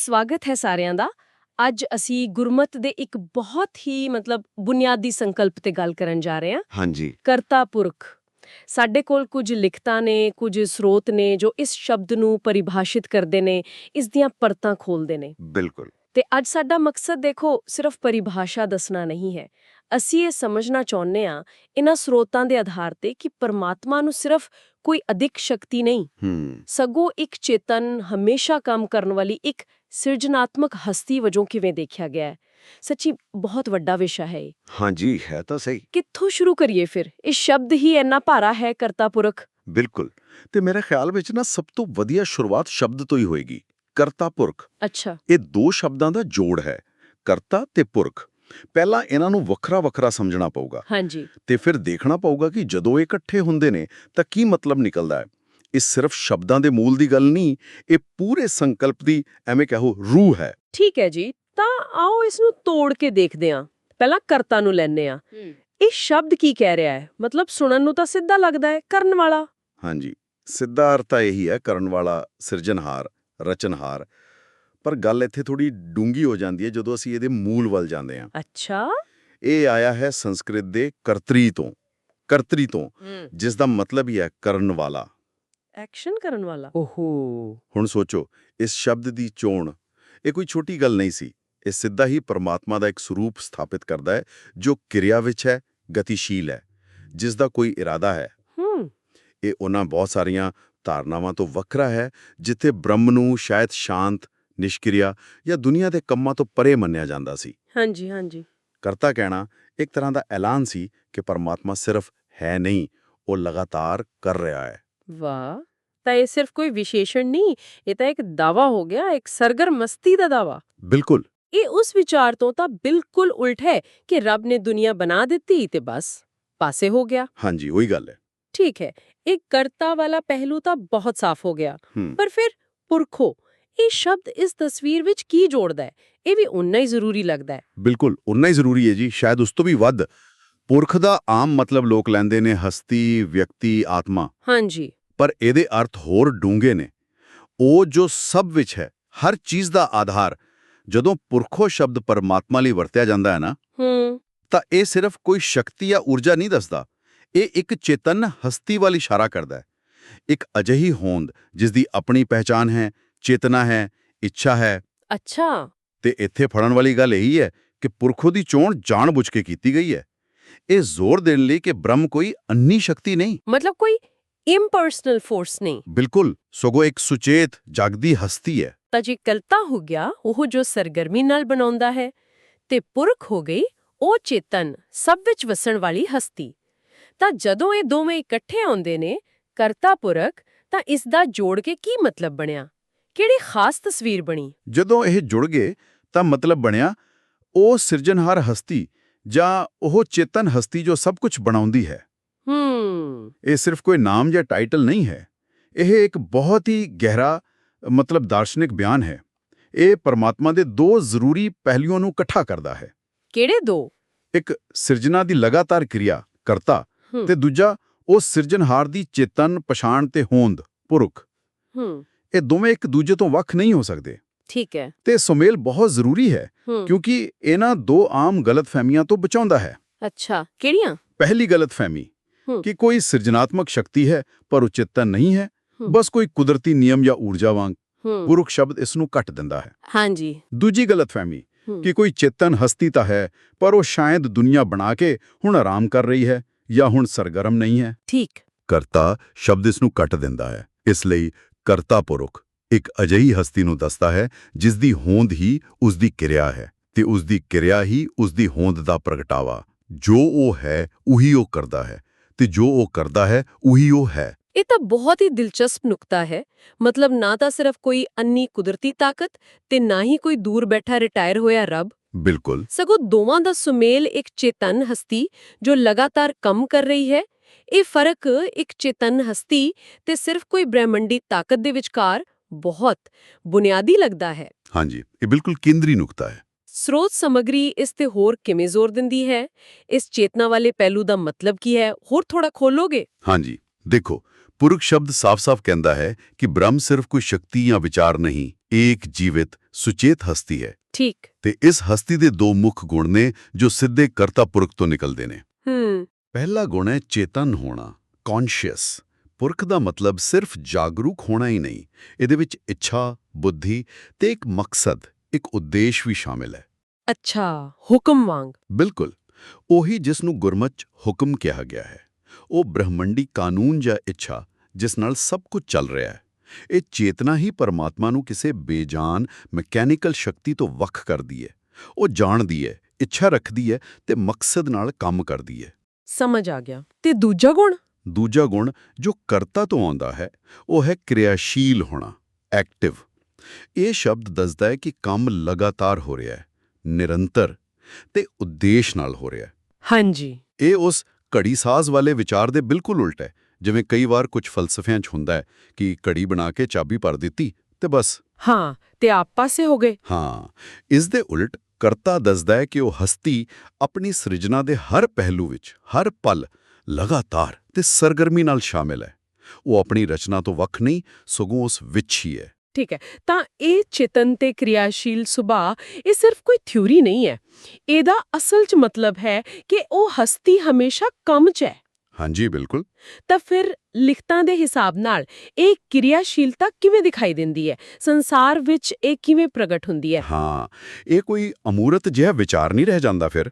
ਸਵਾਗਤ ਹੈ ਸਾਰਿਆਂ ਦਾ। ਅੱਜ ਅਸੀਂ ਗੁਰਮਤ ਦੇ ਇੱਕ ਬਹੁਤ ਹੀ ਮਤਲਬ ਬੁਨਿਆਦੀ ਸੰਕਲਪ ਤੇ ਗੱਲ ਕਰਨ ਜਾ ਰਹੇ ਹਾਂ। ਹਾਂਜੀ। ਕਰਤਾ ਪੁਰਖ। ਸਾਡੇ ਕੋਲ ਕੁਝ ਲਿਖਤਾਂ ਨੇ ਕੁਝ ਸਰੋਤ ਨੇ ਜੋ ਇਸ ਸ਼ਬਦ ਨੂੰ ਪਰਿਭਾਸ਼ਿਤ ਕਰਦੇ ਨੇ ਇਸ ਦੀਆਂ ਪਰਤਾਂ ਖੋਲਦੇ ਨੇ। ਬਿਲਕੁਲ। ਤੇ ਅੱਜ ਸਾਡਾ ਮਕਸਦ ਦੇਖੋ ਸਿਰਫ ਪਰਿਭਾਸ਼ਾ ਦੱਸਣਾ ਨਹੀਂ ਹੈ। ਅਸੀਂ ਇਹ ਸਮਝਣਾ ਚਾਹੁੰਦੇ ਹਾਂ ਇਹਨਾਂ ਸਰੋਤਾਂ ਦੇ ਆਧਾਰ ਤੇ ਕਿ ਪਰਮਾਤਮਾ ਨੂੰ ਸਿਰਫ ਕੋਈ ਅਧਿਕ ਸ਼ਕਤੀ ਨਹੀਂ ਸਗੋਂ ਇੱਕ ਚੇਤਨ ਹਮੇਸ਼ਾ ਕੰਮ ਕਰਨ ਵਾਲੀ ਇੱਕ ਸਿਰਜਣਾਤਮਕ ਹਸਤੀ ਵਜੋਂ ਕਿਵੇਂ ਦੇਖਿਆ ਗਿਆ ਹੈ। ਸੱਚੀ ਬਹੁਤ ਵੱਡਾ ਵਿਸ਼ਾ ਹੈ ਹਾਂਜੀ ਹੈ ਤਾਂ ਸਹੀ। ਕਿੱਥੋਂ ਸ਼ੁਰੂ ਕਰੀਏ ਫਿਰ? ਇਹ ਸ਼ਬਦ ਹੀ ਇੰਨਾ ਭਾਰਾ ਹੈ ਕਰਤਾ ਪੁਰਖ ਬਿਲਕੁਲ। ਤੇ ਮੇਰੇ ਖਿਆਲ ਵਿੱਚ ਨਾ ਸਭ ਤੋਂ ਵਧੀਆ ਸ਼ੁਰੂਆਤ ਸ਼ਬਦ ਤੋਂ ਹੀ ਹੋਏਗੀ ਕਰਤਾ ਪੁਰਖ ਅੱਛਾ। ਇਹ ਦੋ ਸ਼ਬਦਾਂ ਦਾ ਜੋੜ ਹੈ ਕਰਤਾ ਤੇ ਪੁਰਖ। ਪਹਿਲਾਂ ਇਹਨਾਂ ਨੂੰ ਵੱਖਰਾ ਵੱਖਰਾ ਸਮਝਣਾ ਪਊਗਾ। ਹਾਂਜੀ। ਤੇ ਫਿਰ ਦੇਖਣਾ ਪਊਗਾ ਕਿ ਜਦੋਂ ਇਹ ਇਕੱਠੇ ਹੁੰਦੇ ਨੇ ਤਾਂ ਕੀ ਮਤਲਬ ਨਿਕਲਦਾ ਹੈ। ਇਹ ਸਿਰਫ ਸ਼ਬਦਾਂ ਦੇ ਮੂਲ ਦੀ ਗੱਲ ਨਹੀਂ ਇਹ ਪੂਰੇ ਸੰਕਲਪ ਦੀ ਐਵੇਂ ਕਹੋ ਰੂਹ ਹੈ। ਠੀਕ ਹੈ ਜੀ ਤਾਂ ਆਓ ਇਸ ਨੂੰ ਤੋੜ ਕੇ ਦੇਖਦੇ ਹਾਂ। ਪਹਿਲਾਂ ਕਰਤਾ ਨੂੰ ਲੈਣੇ ਆ ਇਹ ਸ਼ਬਦ ਕੀ ਕਹਿ ਰਿਹਾ ਹੈ? ਮਤਲਬ ਸੁਣਨ ਨੂੰ ਤਾਂ ਸਿੱਧਾ ਲੱਗਦਾ ਹੈ ਕਰਨ ਵਾਲਾ। ਹਾਂਜੀ ਸਿੱਧਾ ਅਰਥ ਤਾਂ ਇਹੀ ਹੈ ਕਰਨ ਵਾਲਾ ਸਿਰਜਣਹਾਰ ਰਚਨਹਾਰ। ਪਰ ਗੱਲ ਇੱਥੇ ਥੋੜੀ ਡੂੰਗੀ ਹੋ ਜਾਂਦੀ ਹੈ ਜਦੋਂ ਅਸੀਂ ਇਹਦੇ ਮੂਲ ਵੱਲ ਜਾਂਦੇ ਹਾਂ। ਅੱਛਾ। ਇਹ ਆਇਆ ਹੈ ਸੰਸਕ੍ਰਿਤ ਦੇ ਕਰਤਰੀ ਤੋਂ ਕਰਤਰੀ ਤੋਂ ਜਿਸ ਦਾ ਮਤਲਬ ਹੀ ਹੈ ਕਰਨ ਵਾਲਾ। ਐਕਸ਼ਨ ਕਰਨ ਵਾਲਾ। ਓਹੋ। ਹੁਣ ਸੋਚੋ ਇਸ ਸ਼ਬਦ ਦੀ ਚੋਣ ਇਹ ਕੋਈ ਛੋਟੀ ਗੱਲ ਨਹੀਂ ਸੀ। ਇਹ ਸਿੱਧਾ ਹੀ ਪਰਮਾਤਮਾ ਦਾ ਇੱਕ ਸਰੂਪ ਸਥਾਪਿਤ ਕਰਦਾ ਹੈ ਜੋ ਕਿਰਿਆ ਵਿੱਚ ਹੈ ਗਤੀਸ਼ੀਲ ਹੈ ਜਿਸ ਦਾ ਕੋਈ ਇਰਾਦਾ ਹੈ। ਹੂੰ। ਇਹ ਉਹਨਾਂ ਬਹੁਤ ਸਾਰੀਆਂ ਧਾਰਨਾਵਾਂ ਤੋਂ ਵੱਖਰਾ ਹੈ ਜਿੱਥੇ ਬ੍ਰਹਮ ਨੂੰ ਸ਼ਾਇਦ ਸ਼ਾਂਤ ਨਿਸ਼ਕਿਰਿਆ ਜਾਂ ਦੁਨੀਆ ਦੇ ਕੰਮਾਂ ਤੋਂ ਪਰੇ ਮੰਨਿਆ ਜਾਂਦਾ ਸੀ। ਹਾਂਜੀ ਹਾਂਜੀ। ਕਰਤਾ ਕਹਿਣਾ ਇੱਕ ਤਰ੍ਹਾਂ ਦਾ ਐਲਾਨ ਸੀ ਕਿ ਪਰਮਾਤਮਾ ਸਿਰਫ ਹੈ ਨਹੀਂ ਉਹ ਲਗਾਤਾਰ ਕਰ ਰਿਹਾ ਹੈ। ਵਾਹ! ਤਾਂ ਇਹ ਸਿਰਫ ਕੋਈ ਵਿਸ਼ੇਸ਼ਣ ਨਹੀਂ ਇਹ ਤਾਂ ਇੱਕ ਦਾਵਾ ਹੋ ਗਿਆ ਇੱਕ ਸਰਗਰਮ ਮਸਤੀ ਦਾ ਦਾਵਾ। ਬਿਲਕੁਲ। ਇਹ ਉਸ ਵਿਚਾਰ ਤੋਂ ਤਾਂ ਬਿਲਕੁਲ ਉਲਟ ਹੈ ਕਿ ਰੱਬ ਨੇ ਦੁਨੀਆ ਬਣਾ ਦਿੱਤੀ ਤੇ ਬਸ ਪਾਸੇ ਹੋ ਗਿਆ। ਹਾਂਜੀ ਉਹੀ ਗੱਲ ਹੈ। ਠੀਕ ਹੈ ਇਹ ਕਰਤਾ ਵਾਲਾ ਪਹਿਲੂ ਤਾਂ ਬਹੁਤ ਸਾਫ਼ ਹੋ ਗਿਆ। ਪਰ ਫਿਰ ਪੁਰਖੋ ਇਹ ਸ਼ਬਦ ਇਸ ਤਸਵੀਰ ਵਿੱਚ ਕੀ ਜੋੜਦਾ ਹੈ? ਇਹ ਵੀ ਉਨਾ ਹੀ ਜ਼ਰੂਰੀ ਲੱਗਦਾ ਹੈ। ਬਿਲਕੁਲ ਉਨਾ ਹੀ ਜ਼ਰੂਰੀ ਹੈ ਜੀ। ਸ਼ਾਇਦ ਉਸ ਤੋਂ ਵੀ ਵੱਧ ਪੁਰਖ ਦਾ ਆਮ ਮਤਲਬ ਲੋਕ ਲੈਂਦੇ ਨੇ ਹਸਤੀ ਵਿਅਕਤੀ ਆਤਮਾ। ਹਾਂਜੀ। ਪਰ ਇਹਦੇ ਅਰਥ ਹੋਰ ਡੂੰਘੇ ਨੇ। ਉਹ ਜੋ ਸਭ ਵਿੱਚ ਹੈ ਹਰ ਚੀਜ਼ ਦਾ ਆਧਾਰ ਜਦੋਂ ਪੁਰਖੋ ਸ਼ਬਦ ਪਰਮਾਤਮਾ ਲਈ ਵਰਤਿਆ ਜਾਂਦਾ ਹੈ ਨਾ ਹੂੰ। ਤਾਂ ਇਹ ਸਿਰਫ ਕੋਈ ਸ਼ਕਤੀ ਜਾਂ ਊਰਜਾ ਨਹੀਂ ਦੱਸਦਾ। ਇਹ ਇੱਕ ਚੇਤਨ ਹਸਤੀ ਵੱਲ ਇਸ਼ਾਰਾ ਕਰਦਾ ਹੈ। ਇੱਕ ਅਜਿਹੀ ਹੋਂਦ ਜਿਸ ਦੀ ਆਪਣੀ ਪਹਿਚਾਨ ਹੈ ਚੇਤਨਾ ਹੈ ਇੱਛਾ ਹੈ। ਅੱਛਾ। ਤੇ ਇੱਥੇ ਫੜਨ ਵਾਲੀ ਗੱਲ ਇਹੀ ਹੈ ਕਿ ਪੁਰਖੋ ਦੀ ਚੋਣ ਜਾਣਬੁੱਝ ਕੇ ਕੀਤੀ ਗਈ ਹੈ। ਇਹ ਜ਼ੋਰ ਦੇਣ ਲਈ ਕਿ ਬ੍ਰਹਮ ਕੋਈ ਅੰਨੀ ਸ਼ਕਤੀ ਨਹੀਂ। ਮਤਲਬ ਕੋਈ ਇੰਪਰਸਨਲ ਫੋਰਸ ਨਹੀਂ। ਬਿਲਕੁਲ ਸਗੋਂ ਇੱਕ ਸੁਚੇਤ ਜਾਗਦੀ ਹਸਤੀ ਹੈ। ਤਾਂ ਜੇ ਕਲਤਾ ਹੋ ਗਿਆ ਉਹ ਜੋ ਸਰਗਰਮੀ ਨਾਲ ਬਣਾਉਂਦਾ ਹੈ ਤੇ ਪੁਰਖ ਹੋ ਗਈ ਉਹ ਚੇਤਨ ਸਭ ਵਿੱਚ ਵਸਣ ਵਾਲੀ ਹਸਤੀ। ਤਾਂ ਜਦੋਂ ਇਹ ਦੋਵੇਂ ਇਕੱਠੇ ਆਉਂਦੇ ਨੇ ਕਰਤਾ ਪੁਰਖ ਤਾਂ ਇਸ ਦਾ ਜੋੜ ਕੇ ਕੀ ਮਤਲਬ ਬਣਿਆ? ਕਿਹੜੀ ਖਾਸ ਤਸਵੀਰ ਬਣੀ? ਜਦੋਂ ਇਹ ਜੁੜ ਗਏ ਤਾਂ ਮਤਲਬ ਬਣਿਆ ਉਹ ਸਿਰਜਣਹਾਰ ਹਸਤੀ ਜਾਂ ਉਹ ਚੇਤਨ ਹਸਤੀ ਜੋ ਸਭ ਕੁਝ ਬਣਾਉਂਦੀ ਹੈ। ਹੂੰ। ਇਹ ਸਿਰਫ ਕੋਈ ਨਾਮ ਜਾਂ ਟਾਈਟਲ ਨਹੀਂ ਹੈ। ਇਹ ਇੱਕ ਬਹੁਤ ਹੀ ਗਹਿਰਾ ਮਤਲਬ ਦਾਰਸ਼ਨਿਕ ਬਿਆਨ ਹੈ। ਇਹ ਪਰਮਾਤਮਾ ਦੇ ਦੋ ਜ਼ਰੂਰੀ ਪਹਿਲੂਆਂ ਨੂੰ ਇਕੱਠਾ ਕਰਦਾ ਹੈ। ਕਿਹੜੇ ਦੋ? ਇੱਕ ਸਿਰਜਣਾ ਦੀ ਲਗਾਤਾਰ ਕਿਰਿਆ ਕਰਤਾ। ਤੇ ਦੂਜਾ ਉਹ ਸਿਰਜਣਹਾਰ ਦੀ ਚੇਤਨ ਪਛਾਣ ਤੇ ਹੋਂਦ ਪੁਰਖ। ਹੂੰ। ਇਹ ਦੋਵੇਂ ਇੱਕ ਦੂਜੇ ਤੋਂ ਵੱਖ ਨਹੀਂ ਹੋ ਸਕਦੇ। ਠੀਕ ਹੈ। ਤੇ ਸੁਮੇਲ ਬਹੁਤ ਜ਼ਰੂਰੀ ਹੈ ਕਿਉਂਕਿ ਇਹਨਾਂ ਦੋ ਆਮ ਗਲਤਫਹਿਮੀਆਂ ਤੋਂ ਬਚਾਉਂਦਾ ਹੈ। ਅੱਛਾ ਕਿਹੜੀਆਂ? ਪਹਿਲੀ ਗਲਤਫਹਿਮੀ। ਕਿ ਕੋਈ ਸਿਰਜਣਾਤਮਕ ਸ਼ਕਤੀ ਹੈ ਪਰ ਉਹ ਚੇਤਨ ਨਹੀਂ ਹੈ। ਬਸ ਕੋਈ ਕੁਦਰਤੀ ਨਿਯਮ ਜਾਂ ਊਰਜਾ ਵਾਂਗ ਪੁਰਖ ਸ਼ਬਦ ਇਸ ਨੂੰ ਕੱਟ ਦਿੰਦਾ ਹੈ। ਹਾਂਜੀ। ਦੂਜੀ ਗਲਤਫਹਿਮੀ ਹੂੰ। ਕਿ ਕੋਈ ਚੇਤਨ ਹਸਤੀ ਤਾਂ ਹੈ ਪਰ ਉਹ ਸ਼ਾਇਦ ਦੁਨੀਆ ਬਣਾ ਕੇ ਹੁਣ ਆਰਾਮ ਕਰ ਰਹੀ ਹੈ ਜਾਂ ਹੁਣ ਸਰਗਰਮ ਨਹੀਂ ਹੈ। ਠੀਕ। ਕਰਤਾ ਸ਼ਬਦ ਇਸ ਨੂੰ ਕੱਟ ਦਿੰਦਾ ਹੈ ਇਸ ਲਈ ਕਰਤਾ ਪੁਰਖ ਇੱਕ ਅਜਿਹੀ ਹਸਤੀ ਨੂੰ ਦੱਸਦਾ ਹੈ ਜਿਸ ਦੀ ਹੋਂਦ ਹੀ ਉਸ ਦੀ ਕਿਰਿਆ ਹੈ ਤੇ ਉਸ ਦੀ ਕਿਰਿਆ ਹੀ ਉਸ ਦੀ ਹੋਂਦ ਦਾ ਪ੍ਰਗਟਾਵਾ। ਜੋ ਉਹ ਹੈ ਉਹੀ ਉਹ ਕਰਦਾ ਹੈ ਤੇ ਜੋ ਉਹ ਕਰਦਾ ਹੈ ਉਹੀ ਉਹ ਹੈ। ਇਹ ਤਾਂ ਬਹੁਤ ਹੀ ਦਿਲਚਸਪ ਨੁਕਤਾ ਹੈ। ਮਤਲਬ ਨਾ ਤਾਂ ਸਿਰਫ ਕੋਈ ਅੰਨੀ ਕੁਦਰਤੀ ਤਾਕਤ ਤੇ ਨਾ ਹੀ ਕੋਈ ਦੂਰ ਬੈਠਾ ਰਿਟਾਇਰ ਹੋਇਆ ਰੱਬ। ਬਿਲਕੁਲ। ਸਗੋਂ ਦੋਵਾਂ ਦਾ ਸੁਮੇਲ ਇੱਕ ਚੇਤਨ ਹਸਤੀ ਜੋ ਲਗਾਤਾਰ ਕੰਮ ਕਰ ਰਹੀ ਹੈ ਇਹ ਫ਼ਰਕ ਇੱਕ ਚੇਤਨ ਹਸਤੀ ਤੇ ਸਿਰਫ ਕੋਈ ਬ੍ਰਹਿਮੰਡੀ ਤਾਕਤ ਦੇ ਵਿਚਕਾਰ ਬਹੁਤ ਬੁਨਿਆਦੀ ਲੱਗਦਾ ਹੈ। ਹਾਂਜੀ ਇਹ ਬਿਲਕੁਲ ਕੇਂਦਰੀ ਨੁਕਤਾ ਹੈ। ਸਰੋਤ ਸਮਗਰੀ ਇਸ ਤੇ ਹੋਰ ਕਿਵੇਂ ਜ਼ੋਰ ਦਿੰਦੀ ਹੈ? ਇਸ ਚੇਤਨਾ ਵਾਲੇ ਪਹਿਲੂ ਦਾ ਮਤਲਬ ਕੀ ਹੈ? ਹੋਰ ਥੋੜਾ ਖੋਲੋਗੇ? ਹਾਂਜੀ ਦੇਖੋ ਪੁਰਖ ਸ਼ਬਦ ਸਾਫ਼-ਸਾਫ਼ ਕਹਿੰਦਾ ਹੈ ਕਿ ਬ੍ਰਹਮ ਸਿਰਫ ਕੋਈ ਸ਼ਕਤੀ ਜਾਂ ਵਿਚਾਰ ਨਹੀਂ ਏਕ ਜੀਵਿਤ ਸੁਚੇਤ ਹਸਤੀ ਹੈ। ਠੀਕ। ਤੇ ਇਸ ਹਸਤੀ ਦੇ ਦੋ ਮੁੱਖ ਗੁਣ ਨੇ ਜੋ ਸਿੱਧੇ ਕਰਤਾ ਪੁਰਖ ਤੋਂ ਨਿਕਲਦੇ ਨੇ। ਹੂੰ। ਪਹਿਲਾ ਗੁਣ ਹੈ ਚੇਤਨ ਹੋਣਾ ਕੌਨਸ਼ੀਅਸ ਪੁਰਖ ਦਾ ਮਤਲਬ ਸਿਰਫ ਜਾਗਰੂਕ ਹੋਣਾ ਹੀ ਨਹੀਂ ਇਹਦੇ ਵਿੱਚ ਇੱਛਾ ਬੁੱਧੀ ਤੇ ਇੱਕ ਮਕਸਦ ਇੱਕ ਉਦੇਸ਼ ਵੀ ਸ਼ਾਮਿਲ ਹੈ। ਅੱਛਾ ਹੁਕਮ ਵਾਂਗ। ਬਿਲਕੁਲ। ਉਹੀ ਜਿਸ ਨੂੰ ਗੁਰਮਤਿ ਹੁਕਮ ਕਿਹਾ ਗਿਆ ਹੈ। ਉਹ ਬ੍ਰਹਮੰਡੀ ਕਾਨੂੰਨ ਜਾਂ ਇੱਛਾ ਜਿਸ ਨਾਲ ਸਭ ਕੁਝ ਚੱਲ ਰਿਹਾ ਹੈ। ਇਹ ਚੇਤਨਾ ਹੀ ਪਰਮਾਤਮਾ ਨੂੰ ਕਿਸੇ ਬੇਜਾਨ ਮਕੈਨੀਕਲ ਸ਼ਕਤੀ ਤੋਂ ਵੱਖ ਕਰਦੀ ਹੈ। ਉਹ ਜਾਣਦੀ ਹੈ ਇੱਛਾ ਰੱਖਦੀ ਹੈ ਤੇ ਮਕਸਦ ਨਾਲ ਕੰਮ ਕਰਦੀ ਹੈ। ਸਮਝ ਆ ਗਿਆ। ਤੇ ਦੂਜਾ ਗੁਣ? ਦੂਜਾ ਗੁਣ ਜੋ ਕਰਤਾ ਤੋਂ ਆਉਂਦਾ ਹੈ ਉਹ ਹੈ ਕਿਰਿਆਸ਼ੀਲ ਹੋਣਾ ਐਕਟਿਵ ਇਹ ਸ਼ਬਦ ਦੱਸਦਾ ਹੈ ਕਿ ਕੰਮ ਲਗਾਤਾਰ ਹੋ ਰਿਹਾ ਹੈ ਨਿਰੰਤਰ ਤੇ ਉਦੇਸ਼ ਨਾਲ ਹੋ ਰਿਹਾ ਹੈ। ਹਾਂਜੀ। ਇਹ ਉਸ ਘੜੀ ਸਾਜ਼ ਵਾਲੇ ਵਿਚਾਰ ਦੇ ਬਿਲਕੁਲ ਉਲਟ ਹੈ ਜਿਵੇਂ ਕਈ ਵਾਰ ਕੁਝ ਫਲਸਫਿਆਂ 'ਚ ਹੁੰਦਾ ਹੈ ਕਿ ਘੜੀ ਬਣਾ ਕੇ ਚਾਬੀ ਭਰ ਦਿੱਤੀ ਤੇ ਬਸ। ਹਾਂ ਤੇ ਆਪ ਪਾਸੇ ਹੋ ਗਏ। ਹਾਂ ਇਸ ਦੇ ਉਲਟ ਕਰਤਾ ਦੱਸਦਾ ਹੈ ਕਿ ਉਹ ਹਸਤੀ ਆਪਣੀ ਸਿਰਜਣਾ ਦੇ ਹਰ ਪਹਿਲੂ ਵਿੱਚ, ਹਰ ਪਲ ਲਗਾਤਾਰ ਤੇ ਸਰਗਰਮੀ ਨਾਲ ਸ਼ਾਮਿਲ ਹੈ। ਉਹ ਆਪਣੀ ਰਚਨਾ ਤੋਂ ਵੱਖ ਨਹੀਂ, ਸਗੋਂ ਉਸ ਵਿੱਚ ਹੀ ਹੈ। ਠੀਕ ਹੈ। ਤਾਂ ਇਹ ਚੇਤਨ ਤੇ ਕਿਰਿਆਸ਼ੀਲ ਸੁਭਾਅ, ਇਹ ਸਿਰਫ ਕੋਈ ਥਿਊਰੀ ਨਹੀਂ ਹੈ। ਇਹਦਾ ਅਸਲ 'ਚ ਮਤਲਬ ਹੈ ਕਿ ਉਹ ਹਸਤੀ ਹਮੇਸ਼ਾ ਕੰਮ 'ਚ ਹੈ। ਹਾਂਜੀ ਬਿਲਕੁਲ। ਤਾਂ ਫਿਰ ਲਿਖਤਾਂ ਦੇ ਹਿਸਾਬ ਨਾਲ ਇਹ ਕਿਰਿਆਸ਼ੀਲਤਾ ਕਿਵੇਂ ਦਿਖਾਈ ਦਿੰਦੀ ਹੈ? ਸੰਸਾਰ ਵਿੱਚ ਇਹ ਕਿਵੇਂ ਪ੍ਰਗਟ ਹੁੰਦੀ ਹੈ? ਹਾਂ ਇਹ ਕੋਈ ਅਮੂਰਤ ਜਿਹਾ ਵਿਚਾਰ ਨਹੀਂ ਰਹਿ ਜਾਂਦਾ ਫਿਰ।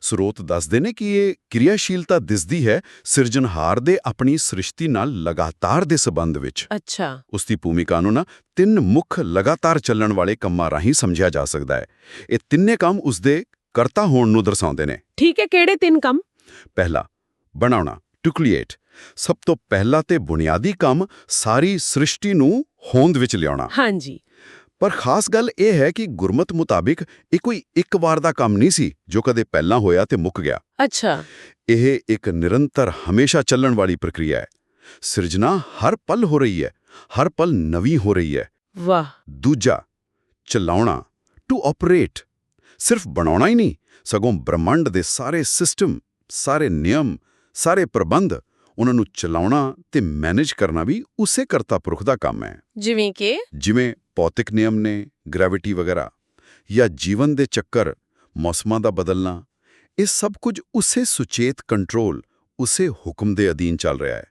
ਸਰੋਤ ਦੱਸਦੇ ਨੇ ਕਿ ਇਹ ਕਿਰਿਆਸ਼ੀਲਤਾ ਦਿਸਦੀ ਹੈ ਸਿਰਜਣਹਾਰ ਦੇ ਆਪਣੀ ਸ੍ਰਿਸ਼ਟੀ ਨਾਲ ਲਗਾਤਾਰ ਦੇ ਸਬੰਧ ਵਿੱਚ। ਅੱਛਾ। ਉਸ ਦੀ ਭੂਮਿਕਾ ਨੂੰ ਨਾ ਤਿੰਨ ਮੁੱਖ ਲਗਾਤਾਰ ਚੱਲਣ ਵਾਲੇ ਕੰਮਾਂ ਰਾਹੀਂ ਸਮਝਿਆ ਜਾ ਸਕਦਾ ਹੈ। ਇਹ ਤਿੰਨੇ ਕੰਮ ਉਸ ਦੇ ਕਰਤਾ ਹੋਣ ਨੂੰ ਦਰਸਾਉਂਦੇ ਨੇ। ਠੀਕ ਹੈ ਕਿਹੜੇ ਤਿੰਨ ਕੰਮ? ਪਹਿਲਾ ਬਣਾਉਣਾ ਟੂ ਕ੍ਰੀਏਟ ਸਭ ਤੋਂ ਪਹਿਲਾ ਤੇ ਬੁਨਿਆਦੀ ਕੰਮ ਸਾਰੀ ਸ੍ਰਿਸ਼ਟੀ ਨੂੰ ਹੋਂਦ ਵਿੱਚ ਲਿਆਉਣਾ। ਹਾਂਜੀ। ਪਰ ਖਾਸ ਗੱਲ ਇਹ ਹੈ ਕਿ ਗੁਰਮਤ ਮੁਤਾਬਿਕ ਇਹ ਕੋਈ ਇੱਕ ਵਾਰ ਦਾ ਕੰਮ ਨਹੀਂ ਸੀ ਜੋ ਕਦੇ ਪਹਿਲਾਂ ਹੋਇਆ ਤੇ ਮੁੱਕ ਗਿਆ। ਅੱਛਾ। ਇਹ ਇੱਕ ਨਿਰੰਤਰ ਹਮੇਸ਼ਾ ਚੱਲਣ ਵਾਲੀ ਪ੍ਰਕਿਰਿਆ ਹੈ। ਸਿਰਜਣਾ ਹਰ ਪਲ ਹੋ ਰਹੀ ਹੈ ਹਰ ਪਲ ਨਵੀਂ ਹੋ ਰਹੀ ਹੈ। ਵਾਹ। ਦੂਜਾ ਚਲਾਉਣਾ ਟੂ ਆਪਰੇਟ ਸਿਰਫ ਬਣਾਉਣਾ ਹੀ ਨਹੀਂ ਸਗੋਂ ਬ੍ਰਹਮੰਡ ਦੇ ਸਾਰੇ ਸਿਸਟਮ ਸਾਰੇ ਨਿਯਮ ਸਾਰੇ ਪ੍ਰਬੰਧ ਉਹਨਾਂ ਨੂੰ ਚਲਾਉਣਾ ਤੇ ਮੈਨੇਜ ਕਰਨਾ ਵੀ ਉਸੇ ਕਰਤਾ ਪੁਰਖ ਦਾ ਕੰਮ ਹੈ। ਜਿਵੇਂ ਕਿ? ਜਿਵੇਂ ਭੌਤਿਕ ਨਿਯਮ ਨੇ ਗ੍ਰੈਵਿਟੀ ਵਗੈਰਾ ਜਾਂ ਜੀਵਨ ਦੇ ਚੱਕਰ ਮੌਸਮਾਂ ਦਾ ਬਦਲਣਾ ਇਹ ਸਭ ਕੁਝ ਉਸੇ ਸੁਚੇਤ ਕੰਟਰੋਲ ਉਸੇ ਹੁਕਮ ਦੇ ਅਧੀਨ ਚੱਲ ਰਿਹਾ ਹੈ।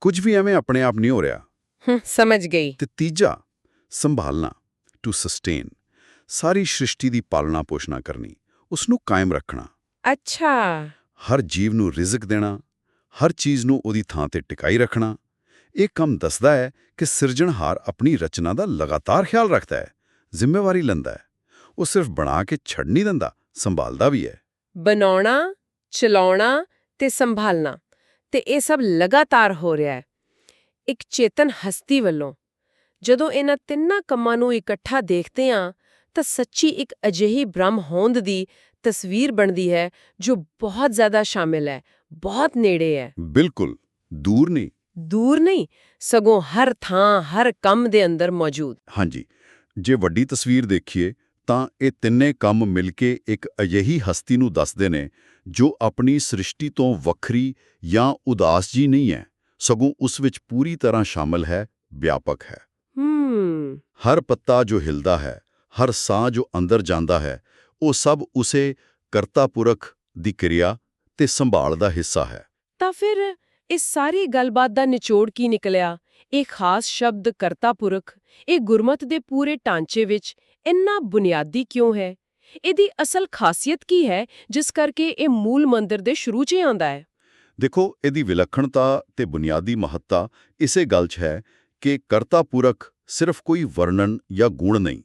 ਕੁਝ ਵੀ ਐਵੇਂ ਆਪਣੇ ਆਪ ਨਹੀਂ ਹੋ ਰਿਹਾ। ਸਮਝ ਗਈ। ਤੇ ਤੀਜਾ ਸੰਭਾਲਣਾ ਟੂ ਸਸਟੇਨ ਸਾਰੀ ਸ੍ਰਿਸ਼ਟੀ ਦੀ ਪਾਲਣਾ ਪੋਸ਼ਣਾ ਕਰਨੀ ਉਸ ਨੂੰ ਕਾਇਮ ਰੱਖਣਾ। ਅੱਛਾ। ਹਰ ਜੀਵ ਨੂੰ ਰਿਜ਼ਕ ਦੇਣਾ, ਹਰ ਚੀਜ਼ ਨੂੰ ਉਹਦੀ ਥਾਂ ਤੇ ਟਿਕਾਈ ਰੱਖਣਾ, ਇਹ ਕੰਮ ਦੱਸਦਾ ਹੈ ਕਿ ਸਿਰਜਣਹਾਰ ਆਪਣੀ ਰਚਨਾ ਦਾ ਲਗਾਤਾਰ ਖਿਆਲ ਰੱਖਦਾ ਹੈ, ਜ਼ਿੰਮੇਵਾਰੀ ਲੈਂਦਾ ਹੈ। ਉਹ ਸਿਰਫ ਬਣਾ ਕੇ ਛੱਡ ਨਹੀਂ ਦਿੰਦਾ, ਸੰਭਾਲਦਾ ਵੀ ਹੈ। ਬਣਾਉਣਾ, ਚਲਾਉਣਾ ਤੇ ਸੰਭਾਲਣਾ, ਤੇ ਇਹ ਸਭ ਲਗਾਤਾਰ ਹੋ ਰਿਹਾ ਹੈ। ਇੱਕ ਚੇਤਨ ਹਸਤੀ ਵੱਲੋਂ ਜਦੋਂ ਇਹਨਾਂ ਤਿੰਨਾਂ ਕੰਮਾਂ ਨੂੰ ਇਕੱਠਾ ਦੇਖਦੇ ਹਾਂ ਤਾਂ ਸੱਚੀ ਇੱਕ ਅਜਿਹੀ ਬ੍ਰਹਮ ਹੋਂਦ ਦੀ ਤਸਵੀਰ ਬਣਦੀ ਹੈ ਜੋ ਬਹੁਤ ਜ਼ਿਆਦਾ ਸ਼ਾਮਿਲ ਹੈ ਬਹੁਤ ਨੇੜੇ ਹੈ ਬਿਲਕੁਲ ਦੂਰ ਨਹੀਂ ਦੂਰ ਨਹੀਂ ਸਗੋਂ ਹਰ ਥਾਂ ਹਰ ਕੰਮ ਦੇ ਅੰਦਰ ਮੌਜੂਦ ਹਾਂਜੀ ਜੇ ਵੱਡੀ ਤਸਵੀਰ ਦੇਖੀਏ ਤਾਂ ਇਹ ਤਿੰਨੇ ਕੰਮ ਮਿਲ ਕੇ ਇੱਕ ਅਜਿਹੀ ਹਸਤੀ ਨੂੰ ਦੱਸਦੇ ਨੇ ਜੋ ਆਪਣੀ ਸ੍ਰਿਸ਼ਟੀ ਤੋਂ ਵੱਖਰੀ ਜਾਂ ਉਦਾਸ ਜੀ ਨਹੀਂ ਹੈ ਸਗੋਂ ਉਸ ਵਿੱਚ ਪੂਰੀ ਤਰ੍ਹਾਂ ਸ਼ਾਮਲ ਹੈ ਵਿਆਪਕ ਹੈ ਹਰ ਪੱਤਾ ਜੋ ਹਿਲਦਾ ਹੈ ਹਰ ਸਾਹ ਜੋ ਅੰਦਰ ਜਾਂਦਾ ਹੈ ਉਹ ਸਭ ਉਸੇ ਕਰਤਾ ਪੁਰਖ ਦੀ ਕਿਰਿਆ ਤੇ ਸੰਭਾਲ ਦਾ ਹਿੱਸਾ ਹੈ। ਤਾਂ ਫਿਰ ਇਸ ਸਾਰੀ ਗੱਲਬਾਤ ਦਾ ਨਿਚੋੜ ਕੀ ਨਿਕਲਿਆ? ਇਹ ਖਾਸ ਸ਼ਬਦ ਕਰਤਾ ਪੁਰਖ ਇਹ ਗੁਰਮਤ ਦੇ ਪੂਰੇ ਢਾਂਚੇ ਵਿੱਚ ਇੰਨਾ ਬੁਨਿਆਦੀ ਕਿਉਂ ਹੈ? ਇਹਦੀ ਅਸਲ ਖਾਸੀਅਤ ਕੀ ਹੈ ਜਿਸ ਕਰਕੇ ਇਹ ਮੂਲ ਮੰਦਰ ਦੇ ਸ਼ੁਰੂ 'ਚ ਆਉਂਦਾ ਹੈ? ਦੇਖੋ ਇਹਦੀ ਵਿਲੱਖਣਤਾ ਤੇ ਬੁਨਿਆਦੀ ਮਹੱਤਤਾ ਇਸੇ ਗੱਲ 'ਚ ਹੈ ਕਿ ਕਰਤਾ ਪੁਰਖ ਸਿਰਫ ਕੋਈ ਵਰਣਨ ਜਾਂ ਗੁਣ ਨਹੀਂ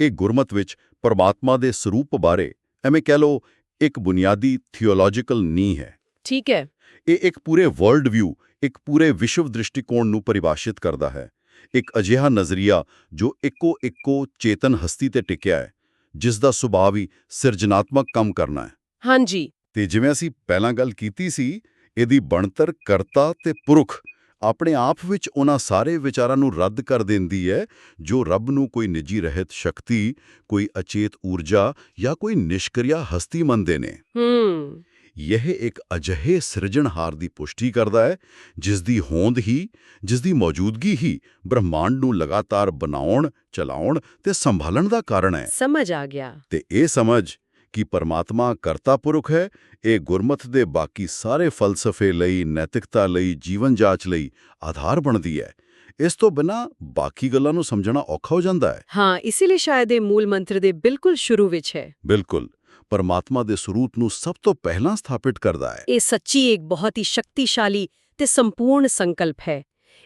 ਇਹ ਗੁਰਮਤ ਵਿੱਚ ਪਰਮਾਤਮਾ ਦੇ ਸਰੂਪ ਬਾਰੇ ਐਵੇਂ ਕਹਿ ਲਓ ਇੱਕ ਬੁਨਿਆਦੀ ਥੀਓਲੋਜੀਕਲ ਨੀਂਹ ਹੈ। ਠੀਕ ਹੈ। ਇਹ ਇੱਕ ਪੂਰੇ ਵਰਲਡ ਵਿਊ ਇੱਕ ਪੂਰੇ ਵਿਸ਼ਵ ਦ੍ਰਿਸ਼ਟੀਕੋਣ ਨੂੰ ਪਰਿਭਾਸ਼ਿਤ ਕਰਦਾ ਹੈ। ਇੱਕ ਅਜਿਹਾ ਨਜ਼ਰੀਆ ਜੋ ਇੱਕੋ ਇੱਕੋ ਚੇਤਨ ਹਸਤੀ ਤੇ ਟਿਕਿਆ ਹੈ ਜਿਸ ਦਾ ਸੁਭਾਅ ਵੀ ਸਿਰਜਣਾਤਮਕ ਕੰਮ ਕਰਨਾ ਹੈ। ਹਾਂਜੀ। ਤੇ ਜਿਵੇਂ ਅਸੀਂ ਪਹਿਲਾਂ ਗੱਲ ਕੀਤੀ ਸੀ ਇਹਦੀ ਬਣਤਰ ਕਰਤਾ ਤੇ ਪੁਰਖ ਆਪਣੇ ਆਪ ਵਿੱਚ ਉਹਨਾਂ ਸਾਰੇ ਵਿਚਾਰਾਂ ਨੂੰ ਰੱਦ ਕਰ ਦਿੰਦੀ ਹੈ ਜੋ ਰੱਬ ਨੂੰ ਕੋਈ ਨਿੱਜੀ ਰਹਿਤ ਸ਼ਕਤੀ ਕੋਈ ਅਚੇਤ ਊਰਜਾ ਜਾਂ ਕੋਈ ਨਿਸ਼ਕਰਿਆ ਹਸਤੀ ਮੰਨਦੇ ਨੇ ਹੂੰ। ਇਹ ਇੱਕ ਅਜਿਹੇ ਸਿਰਜਣਹਾਰ ਦੀ ਪੁਸ਼ਟੀ ਕਰਦਾ ਹੈ ਜਿਸ ਦੀ ਹੋਂਦ ਹੀ ਜਿਸ ਦੀ ਮੌਜੂਦਗੀ ਹੀ ਬ੍ਰਹਿਮੰਡ ਨੂੰ ਲਗਾਤਾਰ ਬਣਾਉਣ ਚਲਾਉਣ ਤੇ ਸੰਭਾਲਣ ਦਾ ਕਾਰਨ ਹੈ। ਸਮਝ ਆ ਗਿਆ। ਤੇ ਇਹ ਸਮਝ ਕਿ ਪਰਮਾਤਮਾ ਕਰਤਾ ਪੁਰਖ ਹੈ ਇਹ ਗੁਰਮਤ ਦੇ ਬਾਕੀ ਸਾਰੇ ਫਲਸਫੇ ਲਈ ਨੈਤਿਕਤਾ ਲਈ ਜੀਵਨ ਜਾਚ ਲਈ ਆਧਾਰ ਬਣਦੀ ਹੈ। ਇਸ ਤੋਂ ਬਿਨਾ ਬਾਕੀ ਗੱਲਾਂ ਨੂੰ ਸਮਝਣਾ ਔਖਾ ਹੋ ਜਾਂਦਾ ਹੈ। ਹਾਂ ਇਸੇ ਲਈ ਸ਼ਾਇਦ ਇਹ ਮੂਲ ਮੰਤਰ ਦੇ ਬਿਲਕੁਲ ਸ਼ੁਰੂ ਵਿੱਚ ਹੈ। ਬਿਲਕੁਲ। ਪਰਮਾਤਮਾ ਦੇ ਸਰੂਪ ਨੂੰ ਸਭ ਤੋਂ ਪਹਿਲਾਂ ਸਥਾਪਿਤ ਕਰਦਾ ਹੈ। ਇਹ ਸੱਚੀ ਇੱਕ ਬਹੁਤ ਹੀ ਸ਼ਕਤੀਸ਼ਾਲੀ ਤੇ ਸੰਪੂਰਨ ਸੰਕਲਪ ਹੈ।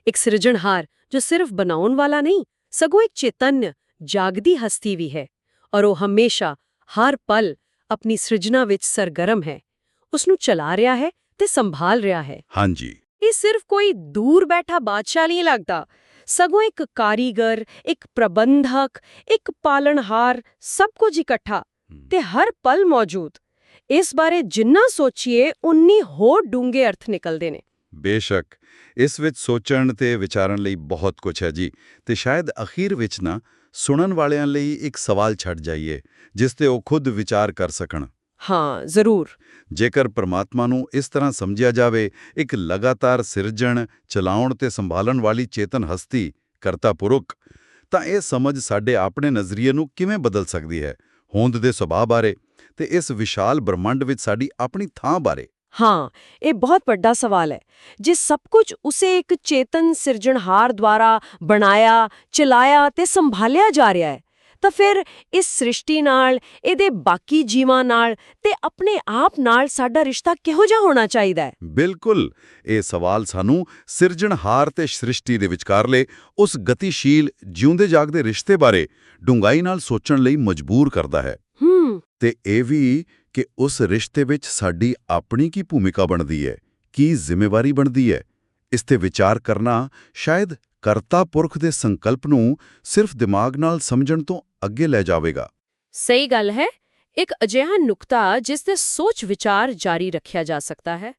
ਇੱਕ ਸਿਰਜਣਹਾਰ ਜੋ ਸਿਰਫ ਬਣਾਉਣ ਵਾਲਾ ਨਹੀਂ ਸਗੋਂ ਇੱਕ ਚੇਤਨ ਜਾਗਦੀ ਹਸਤੀ ਵੀ ਹੈ। ਔਰ ਉਹ ਹਮੇਸ਼ਾ ਹਰ ਪਲ ਆਪਣੀ ਸਿਰਜਣਾ ਵਿੱਚ ਸਰਗਰਮ ਹੈ। ਉਸ ਨੂੰ ਚਲਾ ਰਿਹਾ ਹੈ ਤੇ ਸੰਭਾਲ ਰਿਹਾ ਹੈ। ਹਾਂਜੀ। ਇਹ ਸਿਰਫ ਕੋਈ ਦੂਰ ਬੈਠਾ ਬਾਦਸ਼ਾਹ ਨਹੀਂ ਲੱਗਦਾ। ਸਗੋਂ ਇੱਕ ਕਾਰੀਗਰ ਇੱਕ ਪ੍ਰਬੰਧਕ ਇੱਕ ਪਾਲਣਹਾਰ ਸਭ ਕੁਝ ਇਕੱਠਾ ਤੇ ਹਰ ਪਲ ਮੌਜੂਦ। ਇਸ ਬਾਰੇ ਜਿੰਨਾ ਸੋਚੀਏ ਉਨੀ ਹੋਰ ਡੂੰਘੇ ਅਰਥ ਨਿਕਲਦੇ ਨੇ। ਬੇਸ਼ੱਕ ਇਸ ਵਿੱਚ ਸੋਚਣ ਤੇ ਵਿਚਾਰਨ ਲਈ ਬਹੁਤ ਕੁਝ ਹੈ ਜੀ। ਤੇ ਸ਼ਾਇਦ ਅਖੀਰ ਵਿੱਚ ਨਾ ਸੁਣਨ ਵਾਲਿਆਂ ਲਈ ਇੱਕ ਸਵਾਲ ਛੱਡ ਜਾਈਏ ਜਿਸ ਤੇ ਉਹ ਖੁਦ ਵਿਚਾਰ ਕਰ ਸਕਣ। ਹਾਂ ਜ਼ਰੂਰ। ਜੇਕਰ ਪ੍ਰਮਾਤਮਾ ਨੂੰ ਇਸ ਤਰ੍ਹਾਂ ਸਮਝਿਆ ਜਾਵੇ ਇੱਕ ਲਗਾਤਾਰ ਸਿਰਜਣ ਚਲਾਉਣ ਤੇ ਸੰਭਾਲਣ ਵਾਲੀ ਚੇਤਨ ਹਸਤੀ ਕਰਤਾ ਪੁਰਖ ਤਾਂ ਇਹ ਸਮਝ ਸਾਡੇ ਆਪਣੇ ਨਜ਼ਰੀਏ ਨੂੰ ਕਿਵੇਂ ਬਦਲ ਸਕਦੀ ਹੈ? ਹੋਂਦ ਦੇ ਸੁਭਾਅ ਬਾਰੇ ਤੇ ਇਸ ਵਿਸ਼ਾਲ ਬ੍ਰਹਮੰਡ ਵਿੱਚ ਸਾਡੀ ਆਪਣੀ ਥਾਂ ਬਾਰੇ। ਹਾਂ ਇਹ ਬਹੁਤ ਵੱਡਾ ਸਵਾਲ ਹੈ। ਜੇ ਸਭ ਕੁਝ ਉਸੇ ਇੱਕ ਚੇਤਨ ਸਿਰਜਣਹਾਰ ਦੁਆਰਾ ਬਣਾਇਆ ਚਲਾਇਆ ਤੇ ਸੰਭਾਲਿਆ ਜਾ ਰਿਹਾ ਹੈ ਤਾਂ ਫਿਰ ਇਸ ਸ੍ਰਿਸ਼ਟੀ ਨਾਲ ਇਹਦੇ ਬਾਕੀ ਜੀਵਾਂ ਨਾਲ ਤੇ ਆਪਣੇ ਆਪ ਨਾਲ ਸਾਡਾ ਰਿਸ਼ਤਾ ਕਿਹੋ ਜਿਹਾ ਹੋਣਾ ਚਾਹੀਦਾ ਹੈ? ਬਿਲਕੁਲ। ਇਹ ਸਵਾਲ ਸਾਨੂੰ ਸਿਰਜਣਹਾਰ ਤੇ ਸ੍ਰਿਸ਼ਟੀ ਦੇ ਵਿਚਕਾਰਲੇ ਉਸ ਗਤੀਸ਼ੀਲ ਜਿਉਂਦੇ ਜਾਗਦੇ ਰਿਸ਼ਤੇ ਬਾਰੇ ਡੂੰਘਾਈ ਨਾਲ ਸੋਚਣ ਲਈ ਮਜਬੂਰ ਕਰਦਾ ਹੈ। ਹੂੰ। ਤੇ ਇਹ ਵੀ ਕਿ ਉਸ ਰਿਸ਼ਤੇ ਵਿੱਚ ਸਾਡੀ ਆਪਣੀ ਕੀ ਭੂਮਿਕਾ ਬਣਦੀ ਹੈ, ਕੀ ਜ਼ਿੰਮੇਵਾਰੀ ਬਣਦੀ ਹੈ, ਇਸ ਤੇ ਵਿਚਾਰ ਕਰਨਾ ਸ਼ਾਇਦ ਕਰਤਾ ਪੁਰਖ ਦੇ ਸੰਕਲਪ ਨੂੰ ਸਿਰਫ ਦਿਮਾਗ ਨਾਲ ਸਮਝਣ ਤੋਂ ਅੱਗੇ ਲੈ ਜਾਵੇਗਾ। ਸਹੀ ਗੱਲ ਹੈ, ਇੱਕ ਅਜਿਹਾ ਨੁਕਤਾ ਜਿਸ ਤੇ ਸੋਚ ਵਿਚਾਰ ਜਾਰੀ ਰੱਖਿਆ ਜਾ ਸਕਦਾ ਹੈ।